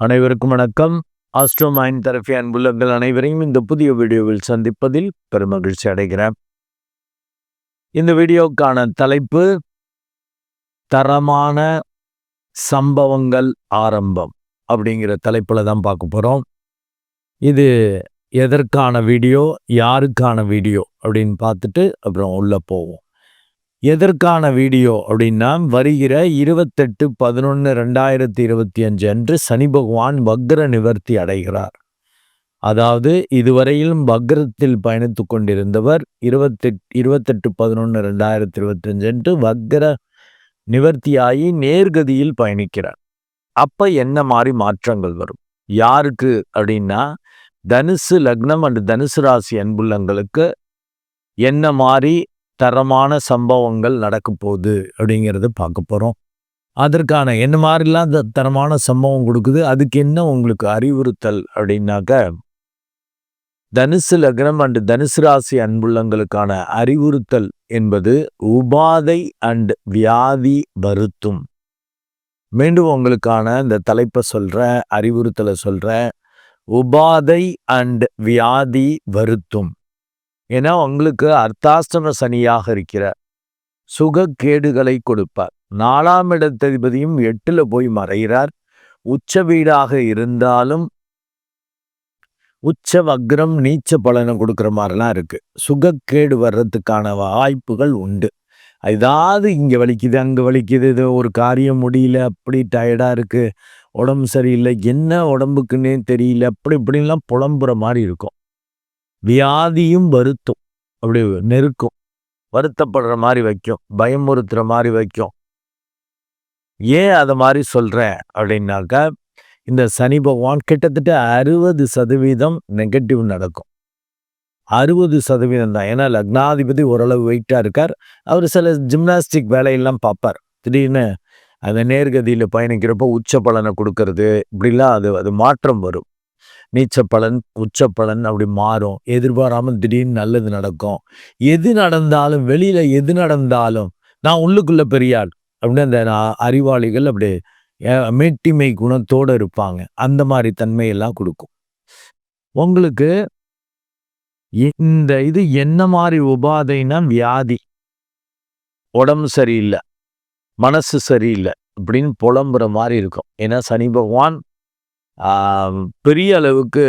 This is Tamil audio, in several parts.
அனைவருக்கும் வணக்கம். ஆஸ்ட்ரோ மைண்ட் அன்புள்ளங்கள் அனைவரையும் இந்த புதிய வீடியோவில் சந்திப்பதில் பெருமகிழ்ச்சி அடைகிறேன். இந்த வீடியோக்கான தலைப்பு தரமான சம்பவங்கள் ஆரம்பம் அப்படிங்கிற தலைப்பில் தான் பார்க்க போகிறோம் இது எதற்கான வீடியோ யாருக்கான வீடியோ அப்படின்னு பார்த்துட்டு அப்புறம் உள்ளே போவோம். எதற்கான வீடியோ அப்படின்னா வருகிற இருபத்தெட்டு பதினொன்று ரெண்டாயிரத்தி இருபத்தி அஞ்சு அன்று சனி பகவான் வக்ர நிவர்த்தி அடைகிறார். அதாவது இதுவரையிலும் வக்ரத்தில் பயணித்து கொண்டிருந்தவர் இருபத்தெட் இருபத்தெட்டு பதினொன்று ரெண்டாயிரத்தி இருபத்தஞ்சு அன்று வக்ர நிவர்த்தியாகி நேர்கதியில் பயணிக்கிறார். அப்போ என்ன மாதிரி மாற்றங்கள் வரும்? யாருக்கு அப்படின்னா தனுசு லக்னம் அண்ட் தனுசு ராசி அன்புள்ளங்களுக்கு என்ன மாதிரி தரமான சம்பவங்கள் நடக்க போகுது அப்படிங்கிறத பார்க்க போகிறோம் அதற்கான என்ன மாதிரிலாம் த தரமான சம்பவம் கொடுக்குது அதுக்கு என்ன உங்களுக்கு அறிவுறுத்தல் அப்படின்னாக்க தனுசு லக்னம் அண்ட் தனுசு ராசி அன்புள்ளங்களுக்கான அறிவுறுத்தல் என்பது உபாதை அண்ட் வியாதி வருத்தும். மீண்டும் உங்களுக்கான இந்த தலைப்பை சொல்ற அறிவுறுத்தலை சொல்ற உபாதை அண்ட் வியாதி வருத்தும். ஏன்னா உங்களுக்கு அர்த்தாஷ்டம சனியாக இருக்கிற சுகக்கேடுகளை கொடுப்பார். நாலாம் இடத்ததிபதியும் எட்டில் போய் மறைகிறார். உச்ச வீடாக இருந்தாலும் உச்ச வக்ரம் நீச்ச பலனை கொடுக்குற மாதிரிலாம் இருக்குது சுகக்கேடு வர்றதுக்கான வாய்ப்புகள் உண்டு. ஏதாவது இங்கே வலிக்குது அங்கே வலிக்குது இது ஒரு காரியம் முடியல அப்படி டயர்டாக இருக்குது உடம்பு சரியில்லை என்ன உடம்புக்குன்னே தெரியல அப்படி இப்படின்லாம் புலம்புற மாதிரி இருக்கும். வியாதியும் வருத்தும். அப்படி நெருக்கும். வருத்தப்படுற மாதிரி வைக்கும். பயமுறுத்துற மாதிரி வைக்கும். ஏன் அதை மாதிரி சொல்கிறேன் அப்படின்னாக்கா இந்த சனி பகவான் கிட்டத்தட்ட அறுபது சதவீதம் நெகட்டிவ் நடக்கும். அறுபது சதவீதம் தான். ஏன்னா லக்னாதிபதி ஓரளவு வெயிட்டாக இருக்கார். அவர் சில ஜிம்னாஸ்டிக் வேலையெல்லாம் பார்ப்பார். திடீர்னு அந்த நேர்கதியில் பயணிக்கிறப்போ உச்ச பலனை கொடுக்கறது இப்படிலாம் அது அது மாற்றம் வரும். நீச்ச பலன் உச்ச பலன் அப்படி மாறும். எதிர்பாராமல் திடீர்னு நல்லது நடக்கும். எது நடந்தாலும் வெளியில எது நடந்தாலும் நான் உள்ளுக்குள்ள பெரியாள் அப்படின்னு அந்த அறிவாளிகள் அப்படி மேட்டிமை குணத்தோடு இருப்பாங்க. அந்த மாதிரி தன்மையெல்லாம் கொடுக்கும். உங்களுக்கு இந்த இது என்ன மாதிரி உபாதைனா வியாதி. உடம்பு சரியில்லை. மனசு சரியில்லை. அப்படின்னு புலம்புற மாதிரி இருக்கும். ஏன்னா சனி பகவான் பெரிய அளவுக்கு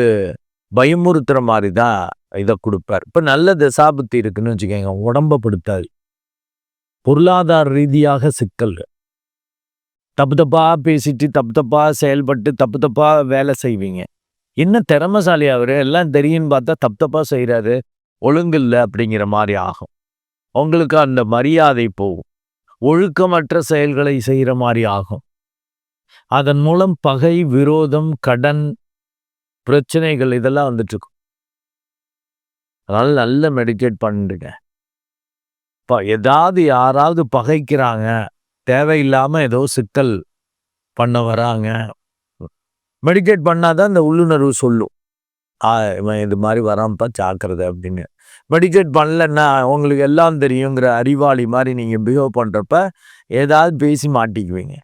பயமுறுத்துற மாதிரி தான் இதை கொடுப்பார். இப்போ நல்ல தசாபுத்தி இருக்குன்னு வச்சுக்கோங்க உடம்ப படுத்தாது பொருளாதார ரீதியாக சிக்கல். தப்பு தப்பா பேசிட்டு தப்பு தப்பா செயல்பட்டு தப்பு தப்பாக வேலை செய்வீங்க. என்ன திறமசாலி அவர்? எல்லாம் தெரியும்னு பார்த்தா தப்பு தப்பா செய்கிறாரு ஒழுங்கில்லை அப்படிங்கிற மாதிரி ஆகும். உங்களுக்கு அந்த மரியாதை போகும். ஒழுக்கமற்ற செயல்களை செய்கிற மாதிரி ஆகும். அதன் மூலம் பகை விரோதம் கடன் பிரச்சனைகள் இதெல்லாம் வந்துட்டுருக்கும். அதனால் நல்ல மெடிடேட் பண்ணுங்க இப்போ ஏதாவது யாராவது பகைக்கிறாங்க தேவையில்லாமல் ஏதோ சிக்கல் பண்ண வராங்க. மெடிடேட் பண்ணாதான் இந்த உள்ளுணர்வு சொல்லும். இவன் இது மாதிரி வராமப்பா ஜாக்கிரதை அப்படின்னு. மெடிடேட் பண்ணலன்னா உங்களுக்கு எல்லாம் தெரியுங்கிற அறிவாளி மாதிரி நீங்கள் பிஹேவ் பண்ணுறப்ப ஏதாவது பேசி மாட்டிக்குவீங்க.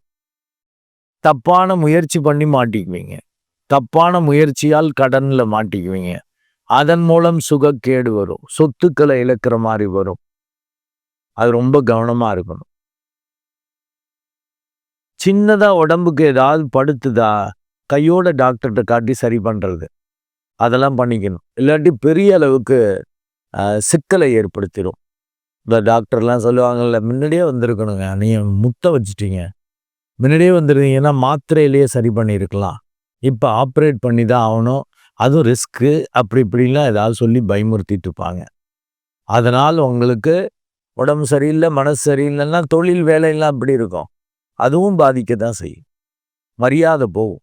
தப்பான முயற்சி பண்ணி மாட்டிக்குவீங்க. தப்பான முயற்சியால் கடனில் மாட்டிக்குவீங்க. அதன் மூலம் சுகக்கேடு வரும். சொத்துக்களை இழக்கிற மாதிரி வரும். அது ரொம்ப கவனமாக இருக்கணும். சின்னதாக உடம்புக்கு ஏதாவது படுத்துதா கையோட டாக்டர்கிட்ட காட்டி சரி பண்ணுறது அதெல்லாம் பண்ணிக்கணும். இல்லாட்டி பெரிய அளவுக்கு சிக்கலை ஏற்படுத்திடும் இந்த டாக்டர்லாம் சொல்லுவாங்கல்ல முன்னாடியே வந்திருக்கணுங்க. நீங்கள் முட்டை வச்சுட்டீங்க. முன்னாடியே வந்துருந்தீங்கன்னா மாத்திரையிலேயே சரி பண்ணியிருக்கலாம். இப்போ ஆப்ரேட் பண்ணி தான் ஆகணும். அதுவும் ரிஸ்க்கு அப்படி இப்படிலாம் ஏதாவது சொல்லி பயமுறுத்திட்டு இருப்பாங்க அதனால் உங்களுக்கு உடம்பு சரியில்லை மனசு சரியில்லைன்னா தொழில் வேலையெல்லாம் அப்படி இருக்கும். அதுவும் பாதிக்க தான் செய்யும். மரியாதை போகும்.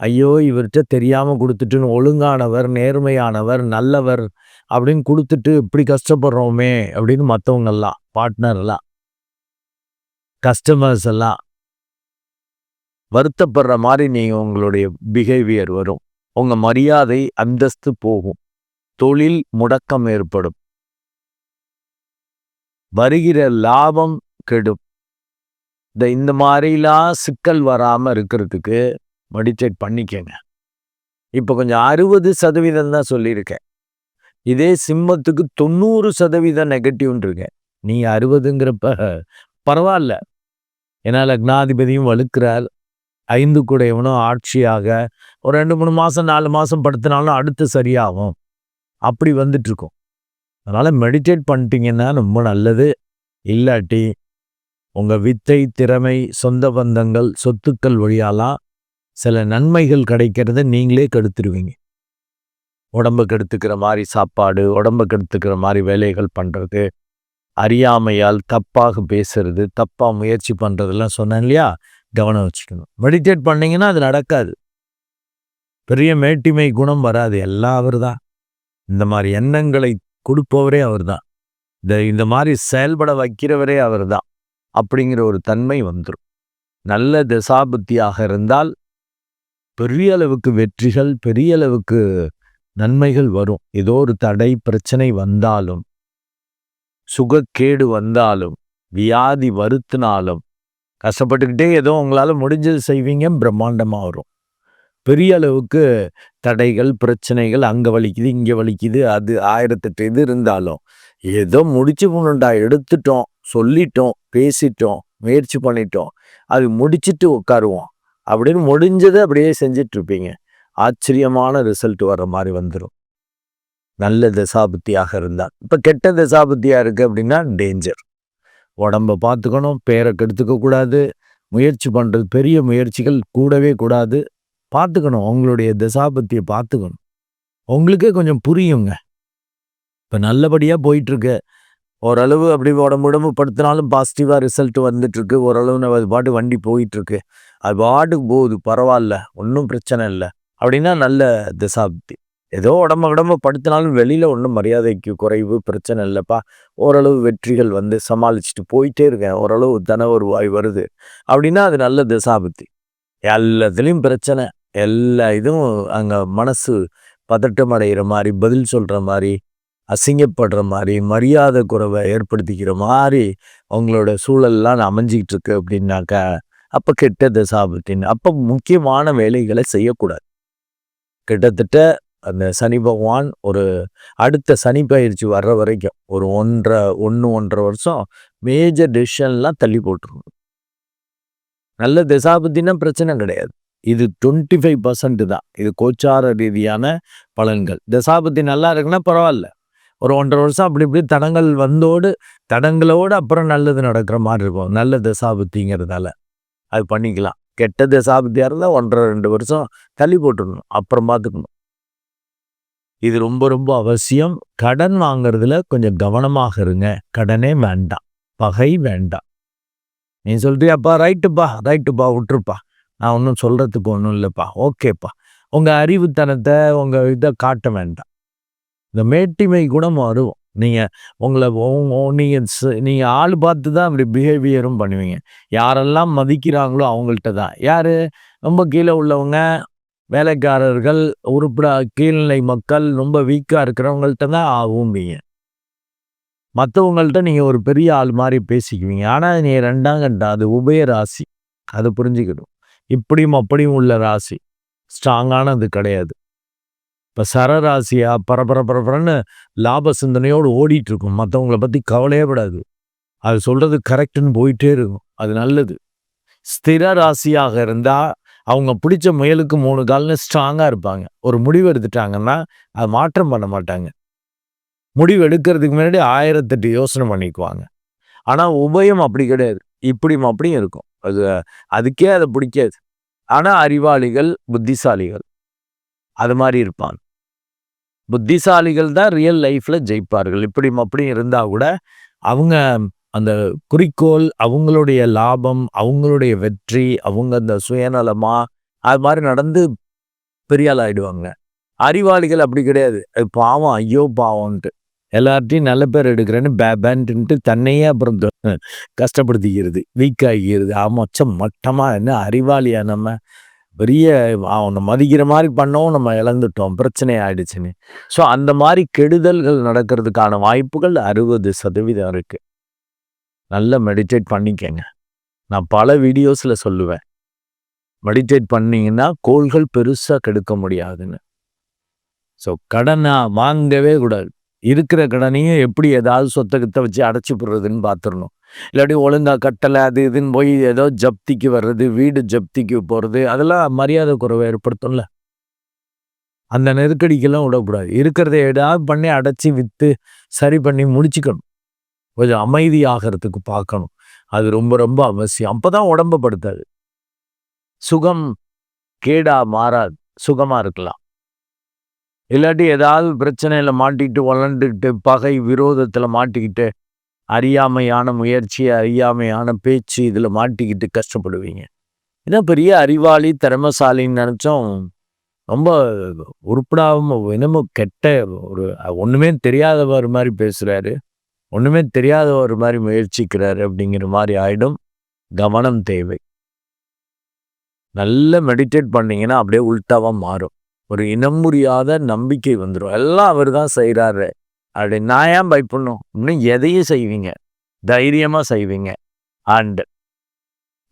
ஐயோ இவர்கிட்ட தெரியாமல் கொடுத்துட்டுன்னு ஒழுங்கானவர் நேர்மையானவர் நல்லவர் அப்படின்னு கொடுத்துட்டு இப்படி கஷ்டப்படுறோமே அப்படின்னு மற்றவங்கெல்லாம் பார்ட்னர் எல்லாம் கஸ்டமர்ஸ் எல்லாம் வருத்தப்படுற மாதிரி நீங்கள் உங்களுடைய பிஹேவியர் வரும். உங்கள் மரியாதை அந்தஸ்து போகும். தொழில் முடக்கம் ஏற்படும். வருகிற லாபம் கெடும். இந்த இந்த மாதிரிலாம் சிக்கல் வராமல் இருக்கிறதுக்கு மெடிடேட் பண்ணிக்கங்க. இப்போ கொஞ்சம் அறுபது சதவீதம் தான் சொல்லியிருக்கேன். இதே சிம்மத்துக்கு தொண்ணூறு சதவீதம் நெகட்டிவ்னு இருக்கேன். நீ அறுபதுங்கிறப்ப பரவாயில்ல. ஏன்னா லக்னாதிபதியும் வலுக்கிறார். ஐந்து கூடையவனும் ஆட்சியாக ஒரு ரெண்டு மூணு மாதம் நாலு மாதம் படுத்தினாலும் அடுத்து சரியாகும். அப்படி வந்துட்டுருக்கோம். அதனால் மெடிடேட் பண்ணிட்டீங்கன்னா ரொம்ப நல்லது. இல்லாட்டி உங்கள் வித்தை திறமை சொந்த பந்தங்கள் சொத்துக்கள் வழியாலாம் சில நன்மைகள் கிடைக்கிறத நீங்களே கெடுத்துருவீங்க. உடம்பு கெடுத்துக்கிற மாதிரி சாப்பாடு உடம்பு கெடுத்துக்கிற மாதிரி வேலைகள் பண்ணுறது அறியாமையால் தப்பாக பேசுறது தப்பாக முயற்சி பண்ணுறதெல்லாம் சொன்னேன் இல்லையா? கவனம் வச்சுக்கணும். மெடிடேட் பண்ணிங்கன்னா அது நடக்காது. பெரிய மேட்டிமை குணம் வராது. எல்லாம் அவர் தான் இந்த மாதிரி எண்ணங்களை கொடுப்பவரே அவர் தான் இந்த இந்த மாதிரி செயல்பட வைக்கிறவரே அவர் தான் அப்படிங்கிற ஒரு தன்மை வந்துடும் நல்ல தசாபுத்தியாக இருந்தால் பெரிய அளவுக்கு வெற்றிகள் பெரிய அளவுக்கு நன்மைகள் வரும். ஏதோ ஒரு தடை பிரச்சனை வந்தாலும் சுகக்கேடு வந்தாலும் வியாதி வருத்தினாலும் கஷ்டப்பட்டுக்கிட்டே ஏதோ உங்களால் முடிஞ்சது செய்வீங்க பிரம்மாண்டமாக வரும். பெரிய அளவுக்கு தடைகள் பிரச்சனைகள் அங்கே வலிக்குது இங்கே வலிக்குது அது ஆயிரத்தெட்டு இது இருந்தாலும். ஏதோ முடிச்சு போகணுண்டா எடுத்துட்டோம் சொல்லிட்டோம் பேசிட்டோம் முயற்சி பண்ணிட்டோம் அது முடிச்சுட்டு உட்காருவோம். அப்படின்னு முடிஞ்சதை அப்படியே செஞ்சிட்ருப்பீங்க. ஆச்சரியமான ரிசல்ட் வர்ற மாதிரி வந்துடும் நல்ல தசாபுத்தியாக இருந்தால். இப்போ கெட்ட தசாபுத்தியாக இருக்குது அப்படின்னா டேஞ்சர். உடம்பை பார்த்துக்கணும் பேரை கெடுத்துக்கக்கூடாது முயற்சி பண்ணுறது பெரிய முயற்சிகள் கூடவே கூடாது. பார்த்துக்கணும் உங்களுடைய தசாபத்தியை பார்த்துக்கணும். உங்களுக்கே கொஞ்சம் புரியுங்க. இப்போ நல்லபடியாக போயிட்டுருக்கு. ஓரளவு அப்படி உடம்பு உடம்பு படுத்தினாலும் பாசிட்டிவாக ரிசல்ட் வந்துட்டுருக்கு. ஓரளவு அது பாட்டு வண்டி போயிட்டுருக்கு. அது பாட்டுக்கு போகுது பரவாயில்ல ஒன்றும் பிரச்சனை இல்லை. அப்படின்னா நல்ல தசாப்தி ஏதோ உடம்ப உடம்பு படுத்தினாலும் வெளியில் ஒன்றும் மரியாதைக்கு குறைவு பிரச்சனை இல்லைப்பா. ஓரளவு வெற்றிகள் வந்து சமாளிச்சுட்டு போயிட்டே இருக்கேன். ஓரளவு தன ஒரு வாய் வருது. அப்படின்னா அது நல்ல தசாபத்தி. எல்லாத்துலேயும் பிரச்சனை. எல்லா இதுவும் அங்கே மனசு பதட்டம் அடைகிற மாதிரி பதில் சொல்கிற மாதிரி அசிங்கப்படுற மாதிரி மரியாதை குறைவை ஏற்படுத்திக்கிற மாதிரி அவங்களோட சூழல்லாம் அமைஞ்சிக்கிட்டு இருக்கு அப்படின்னாக்கா அப்போ கெட்ட தசாபத்தின் அப்போ முக்கியமான வேலைகளை செய்யக்கூடாது. கிட்டத்தட்ட அந்த சனி பகவான் ஒரு அடுத்த சனி பயிற்சி வர்ற வரைக்கும் ஒரு ஒன்றரை ஒன்று ஒன்றரை வருஷம் மேஜர் டெசிஷன்லாம் தள்ளி போட்டுருவோம் நல்ல திசாபத்தின்னா பிரச்சனை கிடையாது. இது டுவெண்ட்டி ஃபைவ் பர்சன்ட் தான். இது கோச்சார ரீதியான பலன்கள். தசாபத்தி நல்லா இருக்குன்னா பரவாயில்ல. ஒரு ஒன்றரை வருஷம் அப்படி இப்படி தடங்கள் வந்தோடு தடங்களோடு அப்புறம் நல்லது நடக்கிற மாதிரி இருக்கும். நல்ல தசாபத்திங்கிறதால. அது பண்ணிக்கலாம். கெட்ட தசாபத்தியாக இருந்தால் ஒன்றரை ரெண்டு வருஷம் தள்ளி போட்டுடணும். அப்புறம் பார்த்துக்கணும் இது ரொம்ப ரொம்ப அவசியம். கடன் வாங்குறதுல கொஞ்சம் கவனமாக இருங்க. கடனே வேண்டாம். பகை வேண்டாம். நீ சொல்றியாப்பா? ரைட்டுப்பா ரைட்டுப்பா விட்டுருப்பா. நான் ஒன்றும் சொல்கிறதுக்கு ஒன்றும் இல்லைப்பா. ஓகேப்பா. உங்கள் அறிவுத்தனத்தை உங்கள் இதை காட்ட வேண்டாம். இந்த மேட்டிமை குணம் வருவோம் நீங்கள் உங்களை நீங்கள் நீங்கள் ஆள் பார்த்து தான் அப்படி பிஹேவியரும் பண்ணுவீங்க. யாரெல்லாம் மதிக்கிறாங்களோ அவங்கள்ட்ட தான். யார்? ரொம்ப கீழே உள்ளவங்க வேலைக்காரர்கள் உறுப்பிட கீழ்நிலை மக்கள் ரொம்ப வீக்காக இருக்கிறவங்கள்ட்ட தான் ஆகும்பீங்க மற்றவங்கள்ட்ட நீங்கள் ஒரு பெரிய ஆள் மாதிரி பேசிக்குவீங்க. ஆனால் நீ ரெண்டாம் கண்டா அது உபய ராசி. அதை புரிஞ்சுக்கணும். இப்படியும் அப்படியும் உள்ள ராசி. ஸ்ட்ராங்கானது கிடையாது. இப்போ சரராசியாக பரபர பரபரன்னு லாப சிந்தனையோடு ஓடிட்டு இருக்கும் மற்றவங்களை பற்றி கவலையே படாது. அது சொல்கிறது கரெக்டுன்னு போயிட்டே இருக்கும். அது நல்லது. ஸ்திர ராசியாக இருந்தால் அவங்க பிடிச்ச முயலுக்கு மூணு கால்னு ஸ்ட்ராங்காக இருப்பாங்க. ஒரு முடிவு எடுத்துட்டாங்கன்னா அது மாற்றம் பண்ண மாட்டாங்க. முடிவு எடுக்கிறதுக்கு முன்னாடி ஆயிரத்தெட்டு யோசனை பண்ணிக்குவாங்க. ஆனால் உபயம் அப்படி கிடையாது. இப்படியும் அப்படியும் இருக்கும். அது அதுக்கே அதை பிடிக்காது. ஆனால் அறிவாளிகள் புத்திசாலிகள். அது மாதிரி இருப்பாங்க. புத்திசாலிகள் தான் ரியல் லைஃப்பில் ஜெயிப்பார்கள். இப்படியும் அப்படியும் இருந்தால் கூட அவங்க அந்த குறிக்கோள் அவங்களுடைய லாபம் அவங்களுடைய வெற்றி அவங்க அந்த சுயநலமா அது மாதிரி நடந்து பெரியால் ஆகிடுவாங்க ஆயிடுவாங்க. அறிவாளிகள் அப்படி கிடையாது. அது பாவம் ஐயோ பாவம்ன்ட்டு. எல்லார்ட்டையும் நல்ல பேர் எடுக்கிறேன்னு பே பேன்ட்டு தன்னையே அப்புறம் கஷ்டப்படுத்திக்கிறது வீக் ஆகிக்கிறது ஆமாச்சம் மட்டமாக என்ன அறிவாளியா நம்ம. பெரிய அவனை மதிக்கிற மாதிரி பண்ணவும் நம்ம இழந்துட்டோம் பிரச்சனை ஆயிடுச்சுன்னு. ஸோ அந்த மாதிரி கெடுதல்கள் நடக்கிறதுக்கான வாய்ப்புகள் அறுபது சதவீதம் இருக்குது நல்லா மெடிடேட் பண்ணிக்கங்க. நான் பல வீடியோஸில் சொல்லுவேன். மெடிடேட் பண்ணிங்கன்னா கோள்கள் பெருசாக கெடுக்க முடியாதுன்னு. ஸோ கடனை வாங்கவே கூடாது. இருக்கிற கடனையும் எப்படி ஏதாவது சொத்தை வச்சு அடைச்சி போடுறதுன்னு பார்த்துடணும் இல்லாட்டி ஒழுங்காக கட்டலை அது இதுன்னு போய் ஏதோ ஜப்திக்கு வர்றது வீடு ஜப்திக்கு போகிறது அதெல்லாம் மரியாதை குறைவை ஏற்படுத்தும்ல. அந்த நெருக்கடிக்கெல்லாம் விடக்கூடாது. இருக்கிறத ஏதாவது பண்ணி அடைச்சி விற்று சரி பண்ணி முடிச்சுக்கணும். கொஞ்சம் அமைதியாகிறதுக்கு பார்க்கணும் அது ரொம்ப ரொம்ப அவசியம். அப்போ தான் உடம்ப படுத்தாது. சுகம் கேடா மாறாது. சுகமாக இருக்கலாம். இல்லாட்டி ஏதாவது பிரச்சனையில் மாட்டிக்கிட்டு வளர்ந்துக்கிட்டு பகை விரோதத்தில் மாட்டிக்கிட்டு அறியாமையான முயற்சி அறியாமையான பேச்சு இதில் மாட்டிக்கிட்டு கஷ்டப்படுவீங்க. இதான் பெரிய அறிவாளி திறமசாலின்னு நினச்சோம். ரொம்ப உருப்படாமல் என்னமோ கெட்ட ஒரு ஒன்றுமே தெரியாதவர் மாதிரி பேசுகிறாரு ஒன்றுமே தெரியாதவர் மாதிரி முயற்சிக்கிறாரு அப்படிங்கிற மாதிரி ஆயிடும். கவனம் தேவை. நல்ல மெடிடேட் பண்ணிங்கன்னா அப்படியே உள்டாவாக மாறும். ஒரு இனம் முடியாத நம்பிக்கை வந்துடும் எல்லாம் அவர் தான் செய்கிறாரு அப்படி நான் ஏன் பயப்படணும்? இன்னும் எதையும் செய்வீங்க. தைரியமாக செய்வீங்க. அண்ட்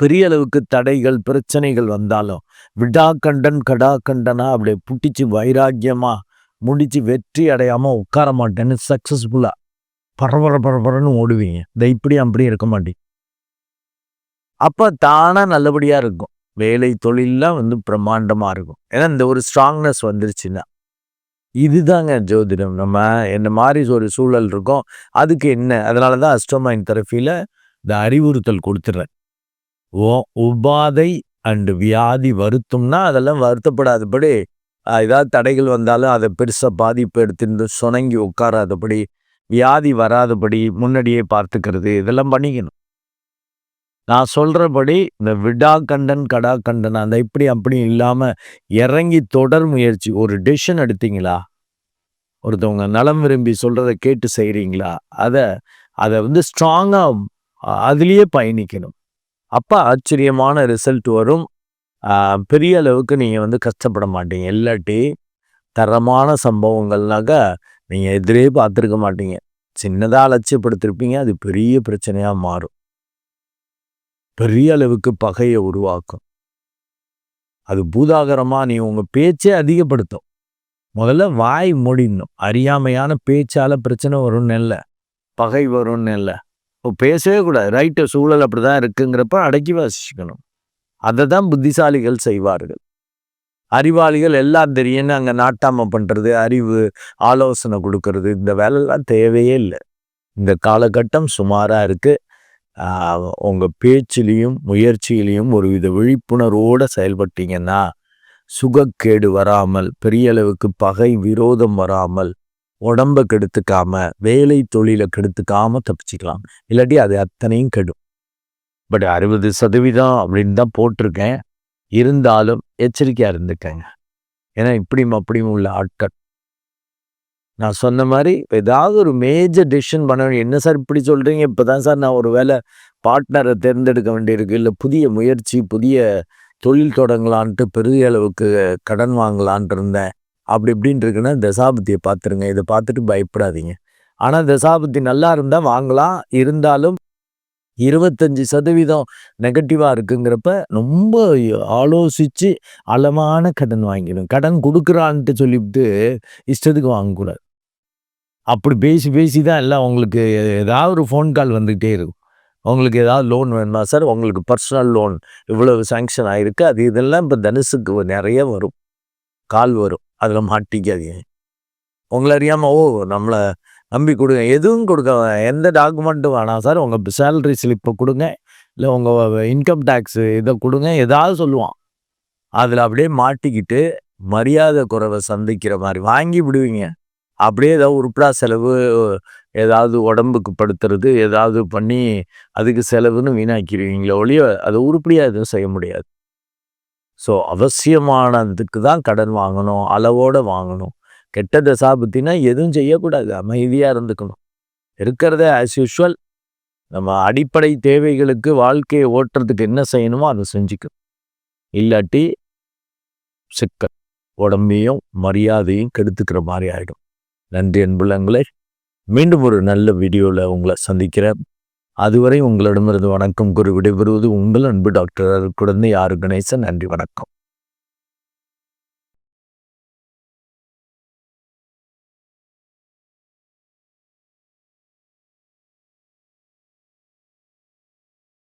பெரிய அளவுக்கு தடைகள் பிரச்சனைகள் வந்தாலும் விடாக்கண்டன் கடாக்கண்டனா அப்படியே புட்டிச்சு வைராக்கியமா முடிச்சு வெற்றி அடையாம உட்கார மாட்டேன்னு சக்ஸஸ்ஃபுல்லாக பரபர பரபரன்னு ஓடுவீங்க. இதை இப்படி அப்படி இருக்க மாட்டேன் அப்போ தானாக நல்லபடியாக இருக்கும். வேலை தொழிலெலாம் வந்து பிரம்மாண்டமாக இருக்கும். ஏன்னா இந்த ஒரு ஸ்ட்ராங்னஸ் வந்துருச்சுன்னா. இதுதாங்க ஜோதிடம். நம்ம என்ன மாதிரி ஒரு சூழல் இருக்கும். அதுக்கு என்ன? அதனால தான் அஸ்டோமைன் தெரப்பியில் இந்த அறிவுறுத்தல் கொடுத்துட்றேன் ஓ உபாதை அண்டு வியாதி வருத்தம்னா அதெல்லாம் வருத்தப்படாதபடி ஏதாவது தடைகள் வந்தாலும் அதை பெருசாக பாதிப்பு எடுத்துட்டு சுணங்கி உட்காராதபடி வியாதி வராதபடி முன்னாடியே பார்த்துக்கிறது இதெல்லாம் பண்ணிக்கணும். நான் சொல்கிறபடி இந்த விடா கண்டன் கடா கண்டன் அந்த இப்படி அப்படி இல்லாமல் இறங்கி தொடர் முயற்சி ஒரு டெசிஷன் எடுத்தீங்களா? ஒருத்தவங்க நலம் விரும்பி சொல்கிறத கேட்டு செய்கிறீங்களா அதை அதை வந்து ஸ்ட்ராங்காக அதுலேயே பயணிக்கணும். அப்போ ஆச்சரியமான ரிசல்ட் வரும். பெரிய அளவுக்கு நீங்கள் வந்து கஷ்டப்பட மாட்டீங்க. இல்லாட்டி தரமான சம்பவங்கள்னாக்க நீங்கள் எதிரே பார்த்துருக்க மாட்டீங்க. சின்னதாக அலட்சியப்படுத்திருப்பீங்க அது பெரிய பிரச்சனையாக மாறும். பெரிய அளவுக்கு பகையை உருவாக்கும். அது பூதாகரமாக நீ உங்கள் பேச்சே அதிகப்படுத்தும். முதல்ல வாய் முடிடணும். அறியாமையான பேச்சால் பிரச்சனை வரும்னு இல்லை. பகை வரும்னு இல்லை. பேசவே கூடாது. ரைட்டு சூழல் அப்படிதான் இருக்குங்கிறப்ப அடக்கி வாசிக்கணும். அதை தான் புத்திசாலிகள் செய்வார்கள். அறிவாளிகள் எல்லாம் தெரியும்னு அங்கே நாட்டாம பண்ணுறது அறிவு ஆலோசனை கொடுக்கறது இந்த வேலைலாம் தேவையே இல்லை. இந்த காலகட்டம் சுமாராக இருக்குது உங்கள் பேச்சிலையும் முயற்சியிலையும் ஒரு வித விழிப்புணர்வோடு செயல்பட்டீங்கன்னா சுகக்கேடு வராமல் பெரிய அளவுக்கு பகை விரோதம் வராமல் உடம்ப கெடுத்துக்காம வேலை தொழிலை கெடுத்துக்காம தப்பிச்சுக்கலாம். இல்லாட்டி அது அத்தனையும் கெடும். பட் அறுபது சதவீதம் அப்படின்னு தான் போட்டிருக்கேன். இருந்தாலும் எச்சரிக்கையாக இருந்துக்கங்க. ஏன்னா இப்படியும் அப்படியும் உள்ள ஆட்கள். நான் சொன்ன மாதிரி ஏதாவது ஒரு மேஜர் டெசிஷன் பண்ண வேண்டிய என்ன சார் இப்படி சொல்கிறீங்க இப்போ தான் சார் நான் ஒரு வேலை பார்ட்னரை தேர்ந்தெடுக்க வேண்டியிருக்கு. இல்லை புதிய முயற்சி புதிய தொழில் தொடங்கலான்ட்டு பெரிய அளவுக்கு கடன் வாங்கலான்ட்டு இருந்தேன். அப்படி இப்படின்னு இருக்குன்னா தசாபத்தியை பார்த்துருங்க. இதை பார்த்துட்டு பயப்படாதீங்க. ஆனால் தசாபத்தி நல்லா இருந்தால் வாங்கலாம். இருந்தாலும் இருபத்தஞ்சி சதவீதம் நெகட்டிவாக இருக்குங்கிறப்ப ரொம்ப ஆலோசித்து அளவான கடன் வாங்கிடும். கடன் கொடுக்குறான்ட்டு சொல்லிவிட்டு இஷ்டத்துக்கு வாங்கக்கூடாது. அப்படி பேசி பேசி தான் எல்லாம் உங்களுக்கு ஏதாவது ஒரு ஃபோன் கால் வந்துக்கிட்டே இருக்கும். உங்களுக்கு ஏதாவது லோன் வேணுமா? சார் உங்களுக்கு பர்சனல் லோன் இவ்வளவு சேங்ஷன் ஆகிருக்கு அது இதெல்லாம் இப்போ தனுசுக்கு நிறைய வரும். கால் வரும். அதில் மாட்டிக்காதீங்க. உங்களை அறியாமல் ஓ நம்மளை நம்பி கொடுங்க. எதுவும் கொடுக்க எந்த டாக்குமெண்ட்டும் வேணாம் சார் உங்கள் சேலரி ஸ்லிப்பை கொடுங்க. இல்லை உங்கள் இன்கம் டேக்ஸு இதை கொடுங்க. ஏதாவது சொல்லுவான். அதில் அப்படியே மாட்டிக்கிட்டு மரியாதை குறைவை சந்திக்கிற மாதிரி வாங்கி விடுவீங்க. அப்படியே ஏதாவது உருப்படா செலவு ஏதாவது உடம்புக்கு படுத்துறது ஏதாவது பண்ணி அதுக்கு செலவுன்னு வீணாக்கிடுவீங்களே ஒழிய அதை உருப்படியாக எதுவும் செய்ய முடியாது. ஸோ அவசியமானதுக்கு தான் கடன் வாங்கணும் அளவோடு வாங்கணும். கெட்ட தசாபத்தினா எதுவும் செய்யக்கூடாது. அமைதியாக இருந்துக்கணும். இருக்கிறத ஆஸ் யூஷுவல் நம்ம அடிப்படை தேவைகளுக்கு வாழ்க்கையை ஓட்டுறதுக்கு என்ன செய்யணுமோ அதை செஞ்சுக்கணும். இல்லாட்டி சிக்கல். உடம்பையும் மரியாதையும் கெடுத்துக்கிற மாதிரி ஆகிடும் நன்றி அன்புள்ளங்களே மீண்டும் ஒரு நல்ல வீடியோவில் உங்களை சந்திக்கிறேன். அதுவரை உங்களிடமிருந்து வணக்கம் கூறி விடைபெறுவது உங்கள் அன்பு டாக்டர் குழந்தை ஆறு கணேசன். நன்றி வணக்கம்.